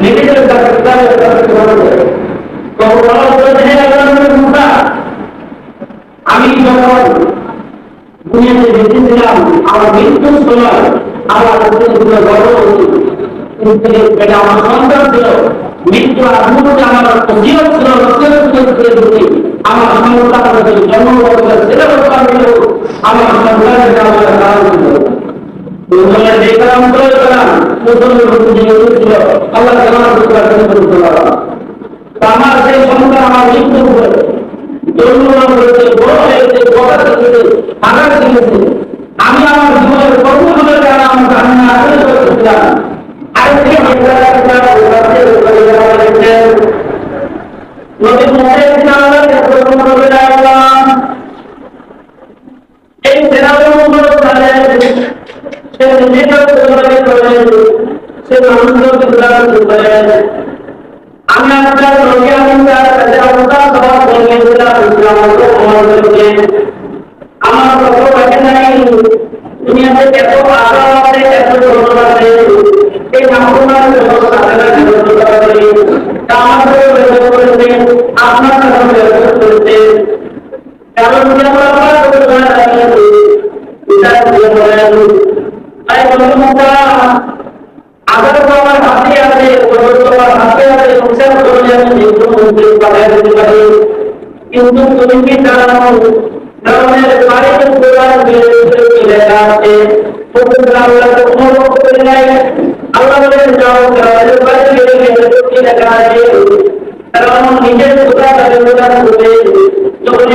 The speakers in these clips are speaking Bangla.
নিজেদের কাছে তাদের কাছে বলবে তখন বলা হলো যে, "হে আল্লাহর মুসা, আমি যখন দুনিয়াতে বেঁচে ছিলাম আমার মৃত্যুর সময় আমার দুটো গর্ব এটা আমার সন্তান ছিল। মৃত্যু আমার জীবন ছিল আমার সন্তান জন্মগ্রহণ ছেলে আমার সন্তানের আমার কারণ করে কালাম মুসলমান যে ছিল আল্লাহ কালাম করতে পারবে আমার সেই সন্তান আমার মৃত্যু হয়েছে জন্মগ্রহণ করেছে, বড় হয়েছে কথা শিখেছে আঘাত আমি আমার জীবনের কতগুলো দ্বারা আমার জানি না নদীর মধ্যে এই সেনাগুলো তাহলে সে নিজেকে করেন সে মানুষগুলোকে করেন আমি আপনার সঙ্গে আপনার কাছে অবস্থা সবার সঙ্গে আমার কত কাছে নাই, দুনিয়াতে এত আশা আছে, এত করেছে করেছে আমরা বিচার দিয়ে বলেন আই বন্ধুরা আবার তো আমার হাতে আছে ওর তো আমার হাতে আছে সংসার করে আমি যেগুলো মধ্যে পাঠিয়ে দিতে পারি কিন্তু তুমি কি জানো গ্রামের বাড়িতে গোড়ার বিরুদ্ধে লেখা আছে প্রতিদিন আল্লাহ তো কোনো রকম করে নাই আল্লাহ বলেন যাও গ্রামের বাড়িতে গেলে কি লেখা আছে কারণ নিজের কোথা তাদের কোথা করবে যখন বাড়িতে পাঠানো যে চিন্তা করার জন্য তুমি উপরে চলে গেছে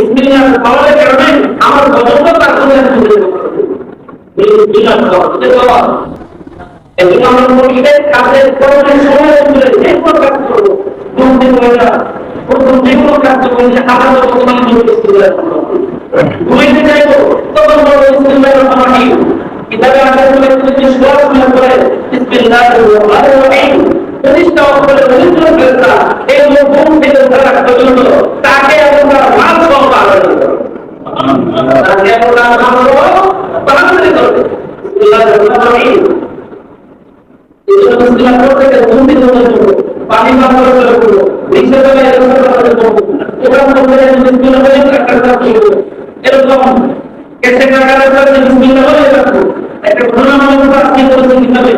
বিসমিল্লাহ পাওয়ার কারণে আমার গজবটা তার জন্য আমি বিসমিল্লাহ পাওয়ার এজন্য আমরা মুরগিদের কাজের করণের সময় তুলে যে কোনো কাজ করব কোন দিন মহিলা প্রথম যে কোনো কাজ করব যে আবার বর্তমান জন্য বিসমিল্লাহ ঘুমাইতে চাইব তখন বলব বিসমিল্লাহ রহমান কিতাবে আগে বলে যদি সব মনে করে বিসমিল্লাহ রহমান রহিম প্রতিষ্ঠা করে রবীন্দ্র এই লোক থেকে ধরা পর্যন্ত তাকে আমরা মাল সহ পালন তাকে আমরা মাল সহ পালন করব বিসমিল্লাহ রহমান রহিম পানি ব্যবহার করে করব রিক্সা চালায় এরকম করে করব ওরা বলবে যে বিসমিল্লাহ বলে একটা কাজ করব এরকম কেসে টাকা করে বিসমিল্লাহ বলে রাখব একটা ঘটনা মনে করব আজকে করেছে কীভাবে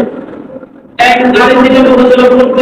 এক গাড়ি থেকে বলেছিল প্রত্যেক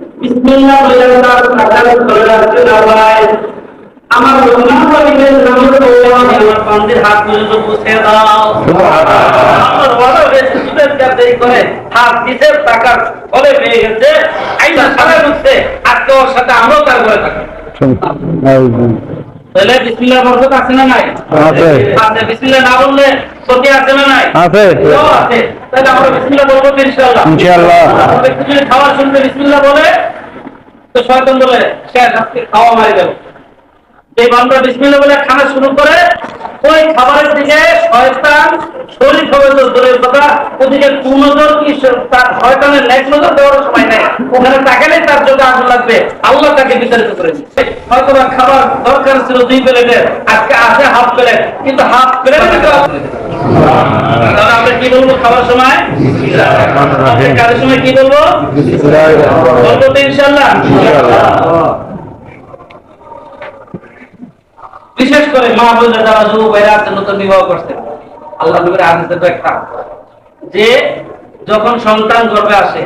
বিসমিল্লাহ বলে তার আমার আমার হাত পর্যন্ত পুষে দাও। আমার ওয়াদা হয়েছে সুদের কাছে করে হাত দিতে টাকার ফলে পেয়ে গেছে। আইনা সারা উঠছে আজকে ওর সাথে আমরাও তার করে থাকি। তাহলে বিসমিল্লাহ বরকত আছে না নাই আছে। আছে বিসমিল্লাহ না বললে ক্ষতি আছে না নাই আছে। আছে তাহলে আমরা বিসমিল্লাহ বলব ইনশাআল্লাহ ইনশাআল্লাহ। আমরা ব্যক্তি খাওয়ার শুনতে বিসমিল্লাহ বলে তো শয়তান বলে সে আজকে খাওয়া মারি দেব এই বান্দা বিসমিল্লাহ বলে খানা শুরু করে ওই খাবারের দিকে শয়তান শরীর হবে তো দূরের কথা ওদিকে কুনজর কি তার শয়তানের ন্যাক নজর দেওয়ার সময় নেই। ওখানে তাকালে তার চোখে আগুন লাগবে। আল্লাহ তাকে বিতাড়িত করে দিচ্ছে হয়তো খাবার দরকার ছিল দুই প্লেটের আজকে আছে হাফ প্লেট কিন্তু হাফ প্লেট আমরা কি বলব খাবার সময়? কাজের সময় কি বলব? বলব তো ইনশাল্লাহ বিশেষ করে মা বোনরা যারা যুবক ভাইরা আছেন নতুন বিবাহ করছে, আল্লাহ নবীর আদেশের একটা। যে যখন সন্তান গর্ভে আসে,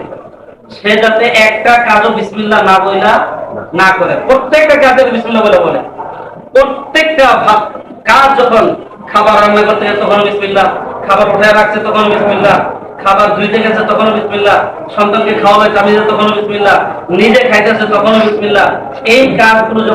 সে যাতে একটা কাজও বিসমিল্লাহ না বইলা না করে। প্রত্যেকটা কাজে বিসমিল্লাহ বলে বলে। প্রত্যেকটা কাজ যখন খাবার রান্না করতে গেছে তখন বিসমিল্লাহ, খাবার উঠে রাখছে তখন বিসমিল্লাহ, খাবার ধুইতে গেছে তখন বিসমিল্লাহ, সন্তানকে খাওয়াবে কামিয়ে তখন বিসমিল্লাহ, নিজে খাইতেছে তখন বিসমিল্লাহ। এই কাজগুলো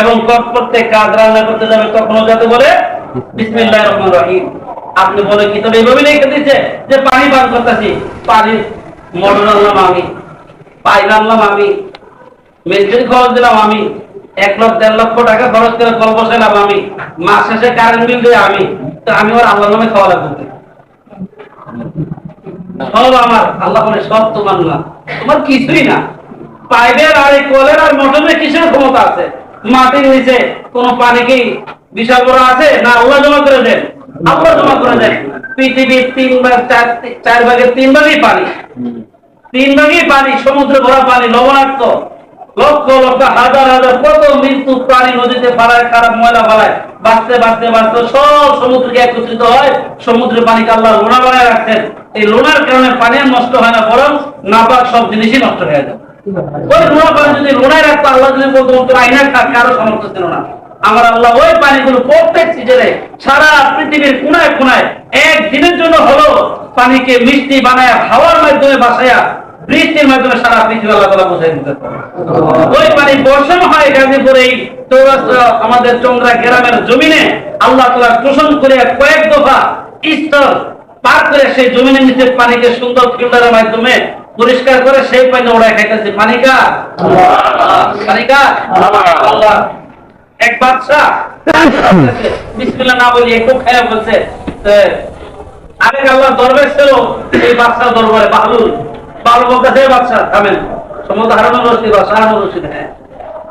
এবং কর- প্রত্যেক কাজ রান্না করতে যাবে তখনও যাতে বলে, বিসমিল্লাহ রহমান রহিম। আপনি বলে কি? তবে এইভাবে লিখে দিচ্ছে যে, পানি পান করতেছি পানির মোটর আনলাম আমি পাইপ আনলাম আমি মিস্ত্রি খরচ দিলাম আমি, এক লক্ষ, দেড় লক্ষ টাকা খরচ করে কল বসাইলাম আমি, মাস শেষে কারেন্ট বিল দিয়ে আমি, তো আমি ওর আল্লাহ নামে খাওয়া লাগবে সব আমার, আল্লাহ বলে, সব তোমার না। তোমার কিছুই না। পাইপের আর এই কলের আর মোটরের কিসের ক্ষমতা আছে? মাটির নিচে কোন পানি কি বিশাল বড় আছে? না আল্লাহ জমা করে দেন। আল্লাহ জমা করে দেন। পৃথিবীর তিন ভাগ, চার চার ভাগের তিন ভাগই পানি। তিন ভাগই পানি, সমুদ্রে ভরা পানি, লবণাক্ত। লক্ষ লক্ষ, হাজার হাজার, কত মৃত্যু প্রাণী নদীতে ফালায় খারাপ ময়লা ফালায় বাঁচতে বাঁচতে বাঁচতে সব সমুদ্রকে একত্রিত হয়। সমুদ্রের পানিকে আল্লাহ লোনা বানায় রাখছেন। এই লোনার কারণে পানি নষ্ট হয় না, বরং নাপাক সব জিনিসই নষ্ট হয়ে যায়। ওই পানি হয় আমাদের চন্দ্রা গ্রামের জমিনে আল্লাহ তালা শোষণ করে কয়েক দফা স্তর পার করে সেই জমিনের নিচে পানিকে সুন্দর ফিল্টারের মাধ্যমে পরিষ্কার করে সেই পানি ওড়ায় খাইতেছে। পানিকা পানিকা আল্লাহ। এক বাদশা বিসমিল্লাহ না বলি একটু খায়া বলছে। আরেক আল্লাহ দরবার ছিল। এই দরবারে বাহলুল বাহলুল বলতেছে "এই বাদশা থামেন। সম্ভবত হারানো রশিদ বা শাহানো রশিদ হ্যাঁ।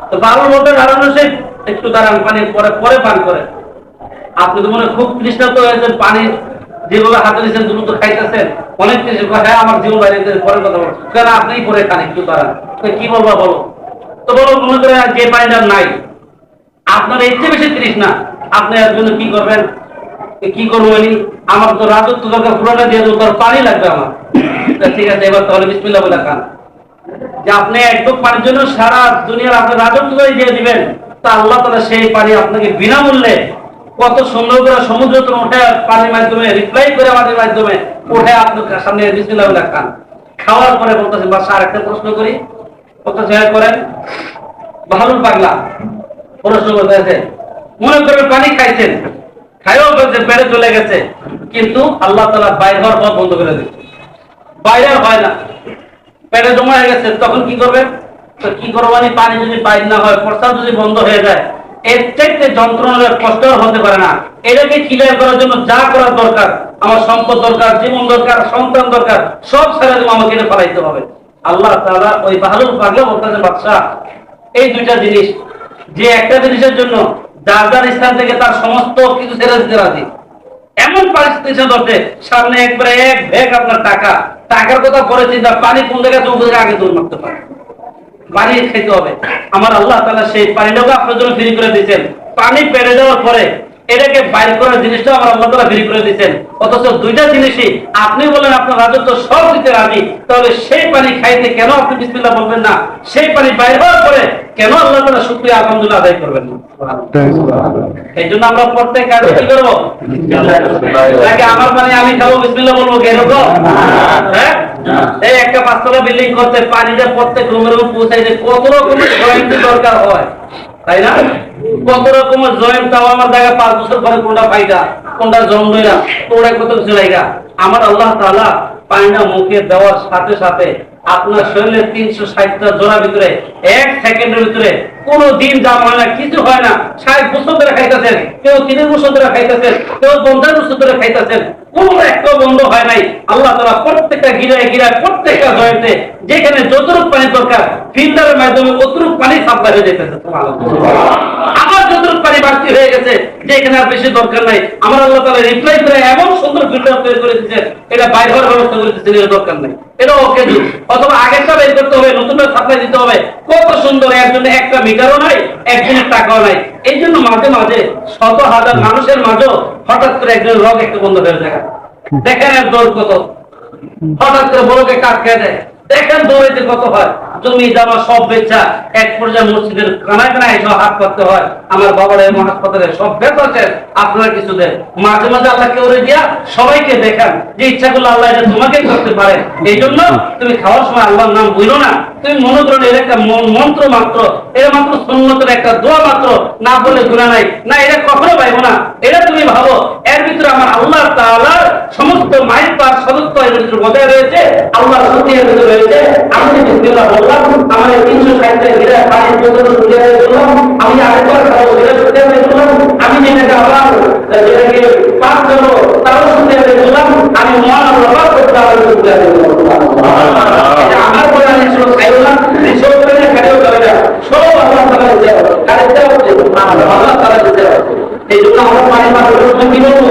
তো বাহলুল বলতে হারানো রশিদ একটু দাঁড়ান পানি পরে পরে পান করে আপনি তো মনে হয় খুব তৃষ্ণার্ত হয়েছেন পানি যেভাবে হাতে নিয়েছেন দ্রুত খাইতেছেন, অনেক কিছু হ্যাঁ আমার জীবন বাইরে পরে কথা বলছেন কেন আপনিই পরে খান একটু দাঁড়ান। তো কি বলব, বলো? তো বলো, মনে করে যে পানিটা নাই। আপনার এর চেয়ে বেশি তৃষ্ণা। আপনি এর জন্য কি করবেন? কি করব আমি? আমার তো রাজত্ব দরকার, পুরোটা দিয়ে দেবো, তার পানি লাগবে আমার। ঠিক আছে, এবার তাহলে বিসমিল্লাহ বলে খান। যে আপনি একদম পানির জন্য সারা দুনিয়ার আপনার রাজত্ব দিয়ে দিবেন, তা আল্লাহ তালা সেই পানি আপনাকে বিনামূল্যে কত সুন্দর করে সমুদ্র তো উঠে পানির মাধ্যমে রিপ্লাই করে আমাদের মাধ্যমে উঠে আপনার সামনে বিসমিল্লাহ খান খাওয়ার পরে বলতেছেন বাসা আরেকটা প্রশ্ন করি। বলতেছে হ্যাঁ করেন। বাহাদুর পাগলা প্রশ্ন করতেছে, মনে করবেন পানি খাইছেন, খাইও ফেলছে পেটে চলে গেছে, কিন্তু আল্লাহ তালা বাইর হওয়ার পথ বন্ধ করে দিচ্ছে বাইরে হয় না। পেটে জমা হয়ে গেছে, তখন কি করবেন? তো কি করব মানে পানি যদি বাইর না হয় প্রস্তাব যদি বন্ধ হয়ে যায় এর চাইতে যন্ত্রণার কষ্ট হতে পারে না। এটাকে ক্লিয়ার করার জন্য যা করার দরকার, আমার সম্পদ দরকার, জীবন দরকার, সন্তান দরকার, সব আমাকে এটা ফেলাইতে হবে। আল্লাহ ওই বাহাদুর বলতেছে বাদশাহ, এই দুইটা জিনিস, যে একটা জিনিসের জন্য যার স্থান থেকে তার সমস্ত কিছু ছেড়ে দিতে রাজি। এমন পরিস্থিতি ধরছে, সামনে একবারে এক ভেগ আপনার টাকা। টাকার কথা পরে চিন্তা, পানি কোন জায়গায় আগে দূর মারতে পারে। পানি খেতে হবে। আমার আল্লাহ তাআলা সেই পানিটাকে আপনার জন্য ফ্রি করে দিয়েছেন। পানি পেরে দেওয়ার পরে এটাকে বাইর করার জিনিসটা আমার আল্লাহ তাআলা বের করে দিয়েছেন। অথচ দুইটা জিনিসই আপনি বলেন আপনার রাজত্ব সব দিতে রাজি তাহলে সেই পানি খাইতে কেন আপনি বিসমিল্লাহ বলবেন না? সেই পানি বাইর হওয়ার পরে কেন আল্লাহ তাআলা শুকরিয়া আলহামদুলিল্লাহ আদায় করবেন না? এই জন্য আমরা প্রত্যেক কাজে কি করব? আমার মানে আমি খাব বিসমিল্লাহ বলব কেন হ্যাঁ? এই একটা পাঁচতলা বিল্ডিং করতে পানিটা প্রত্যেক কত রকমের জয়েন্ট দরকার হয়, তাই না? কত রকমের জয়েন্ট তাও আমার পাঁচ বছর পরে কোনটা ফাইদা কোনটা কোনটা কত আমার আল্লাহ তাআলা পানিটা মুখে দেওয়ার সাথে সাথে আপনার শরীরে তিনশো ষাটটা জোড়া ভিতরে, এক সেকেন্ডের ভিতরে কোনো দিন জাম হয় না, কিছু হয় না। ষাট বছর খাইতেছেন, কেউ তিরিশ বছর খাইতেছেন, কেউ পঞ্চাশ বছর খাইতেছেন। কোন একটা বন্ধ হয় নাই। আল্লাহ তারা প্রত্যেকটা গিরায় গিরায় প্রত্যেকটা জয়েন্টে যেখানে যতটুক পানি দরকার, ফিল্টারের মাধ্যমে অতটুক পানি সাপ্লাই হয়ে যেতেছে। পানি বাড়তি হয়ে গেছে যেখানে আর বেশি দরকার নাই। আমার আল্লাহ তালা রিপ্লাই করে এমন সুন্দর ফিল্টার তৈরি করে দিচ্ছে এটা বাইর হওয়ার ব্যবস্থা করে দিচ্ছেন এটা দরকার নাই। এটা ওকে যুগ অথবা আগেরটা বের করতে হবে, নতুন সাপ্লাই দিতে হবে। কত সুন্দর, একজনে একটা মিটারও নাই একজনের টাকাও নাই। এই জন্য মাঝে মাঝে শত হাজার মানুষের মাঝেও হঠাৎ করে একজন রোগ একটা বন্ধ হয়ে যায়। দেখেন এর দৌড় কত। হঠাৎ করে বড়কে কাজ খেয়ে দেয়। দেখেন দৌড়াইতে কত হয়। জমি জামা সব বেচা এক পর্যায়ে মসজিদের কানায় কানায় এসে হাত করতে হয়। আমার বাবার এই হাসপাতালে সব আছে আপনার কিছু দেন। মাঝে মাঝে আল্লাহ কেউ দিয়া সবাইকে দেখান যে ইচ্ছা করলে আল্লাহ এটা তোমাকে করতে পারে। এই জন্য তুমি খাওয়ার সময় আল্লাহর নাম বুঝলো না। তুমি মনে করো এর একটা মন্ত্র মাত্র এটা মাত্র সুন্নতের একটা দোয়া মাত্র না বলে গুণা নাই। না এটা কখনো পাইবো না। এটা তুমি ভাবো এর ভিতরে আমার আল্লাহ তাআলার সমস্ত মাইল পার সদস্য এর ভিতরে বজায় রয়েছে আল্লাহ সত্যি এর ভিতরে রয়েছে। আমি যে বিসমিল্লাহ বললাম আমার তিনশো ষাটটা পানির বোতল সুবিধা হয়ে গেলাম আমি আরেকবার খাব এটা সুবিধা হয়ে গেলাম আমি যেটাকে আবার যেটাকে পাঁচ করব তারও হয়ে গেলাম আমি মহান আল্লাহ করতে আমার শুধু খাইও না সব করে না খাইও যাবে না সব আল্লাহ তালা দিতে হবে কারে দিতে হবে আল্লাহ তালা দিতে হবে এই জন্য আমরা পানি পান করার সময় কি বলব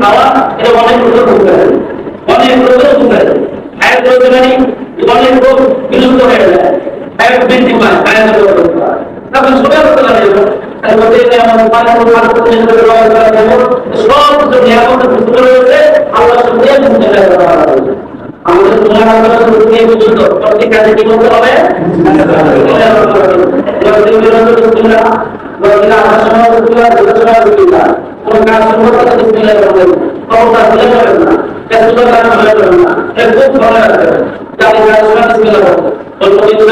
খাওয়া, এটা অনেক রোগের উপকার অনেক রোগের উপকার আয়াত রয়েছে মানে অনেক রোগ বিলুপ্ত হয়ে যায়। আয়াত বৃদ্ধি পায় আয়াত রোগ তখন সবাই করতে লাগে বলতে গেলে আমার পানি পানি করতে সব আমাদের কোন কাজ শুরু করতে বিসমিল্লাহ বলবেন কবরটা ভুলে যাবেন না। পেছনের কাজ ভুলে যাবেন না। এটা খুব ভালো আছে। যাতে কাজ শুরু বিসমিল্লাহ বলবেন অল্প কিছু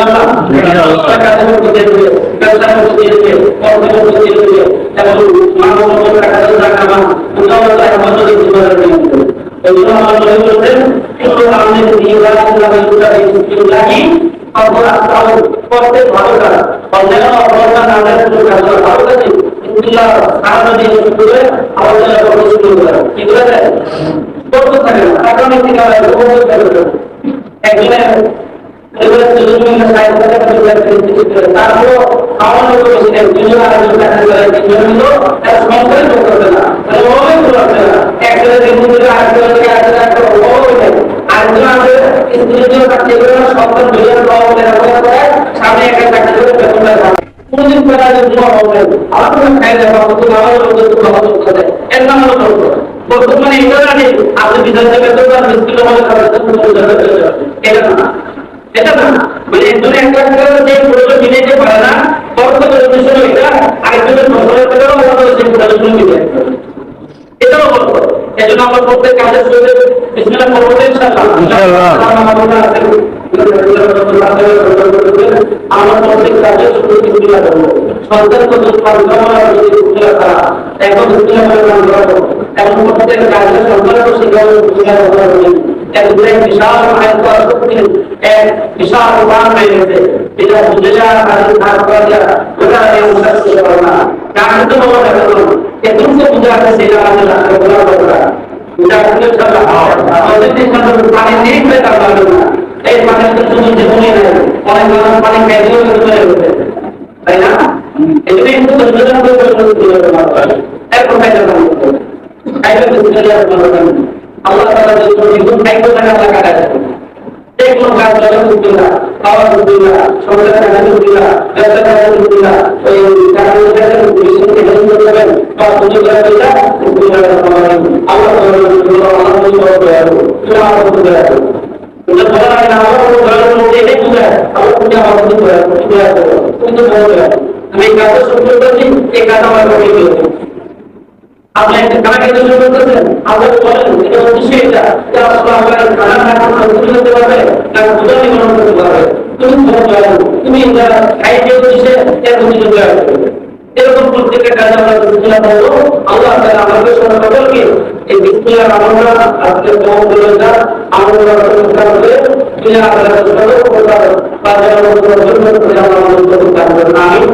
কাজের মধ্যে দিয়ে দিবে। ব্যবসার মধ্যে দিয়ে দিবে। কর্মের মধ্যে দিয়ে দিবে। এবং মানব মধ্যে টাকা দিয়ে টাকা না উঠাও টাকা মধ্যে দিয়ে দিবে এই জন্য আমার মনে করছেন শুধু আমাদের নির্বাচন লাগে লাগি অপরাধ করতে ভালো কাজ অন্যান্য অপরাধ না কাজ ভালো কাজ ইনশাআল্লাহ সারা দিন করে আমাদের করতে শুরু করে কি করে করতে থাকে না কারণ কি কাজ একজনের হবে করে এর নাম হলো এটা জানি আপনি বিধান থেকে তো আর আমাদের খাবার এটা না এটা না মানে একজন একটা যে প্রয়োজন মিলাইতে পারে না তর্ক উদ্দেশ্য এটা আরেকজনের ফসলের টাকাও আমাদের সেই প্রয়োজন মিলে এটাও বলব এজন্য আমরা প্রত্যেক কাজের শুরুতে বিসমিল্লাহ করব তো ইনশাআল্লাহ। আমরা প্রত্যেক কাজের শুরুতে বিসমিল্লাহ করব সন্তান কত যদি বিসমিল্লাহ করা এখন বিসমিল্লাহ করে আমরা করব এখন প্রত্যেক বিশাল করা এক বিশাল উপান হয়ে গেছে। এটা বুঝে কাজে কাজ করা যা ওটা এই অনুসার শেষ করে না। কাজ তো বড় দেখা গেল একদম সে বুঝে আছে সেটা আমাদের রাস্তা বলা করা বুঝা আমাদের দেশ পানি নেই হয়ে তার তুমি যে মনে নাই অনেক মানুষ দিয়েও কিন্তু চলে গেছে তাই না এই জন্য কিন্তু দুজন করে প্রশ্ন দিয়ে এখন খাইতে পারব খাইতে তো চলে আসবে আল্লাহ তাআলা যে তুমি খাইতে থাকা আল্লাহ কাটা যে কোনো কাজ করে করতে না খাওয়া করতে না সংসার টাকা না আল্লাহ এটা বলা হয় না, আমার কোনো ধরনের মধ্যে এটাই বুঝে আমার পুঁজি আমার কিন্তু আমি শুরু করছি এই কাজ আমার করতে হবে আপনি একটা খানা খেতে শুরু করতেছেন আপনাকে বলেন, এটা উদ্দেশ্য এটা? যে আসলে আপনার খানা না খানা বুঝে করতে পারবে না বুঝে গ্রহণ করতে পারবে তুমি ধরে যাও তুমি এটা খাইতে উদ্দেশ্যে এর বুঝে চলে আসবে। এরকম প্রত্যেকটা কাজ আমরা বিসমিল্লাহ বলব আল্লাহ তাআলা আমাদের এই বিসমিল্লাহ আমরা আজকে দোয়া করে যা আমরা প্রকার কাজের মধ্যে আমরা আমি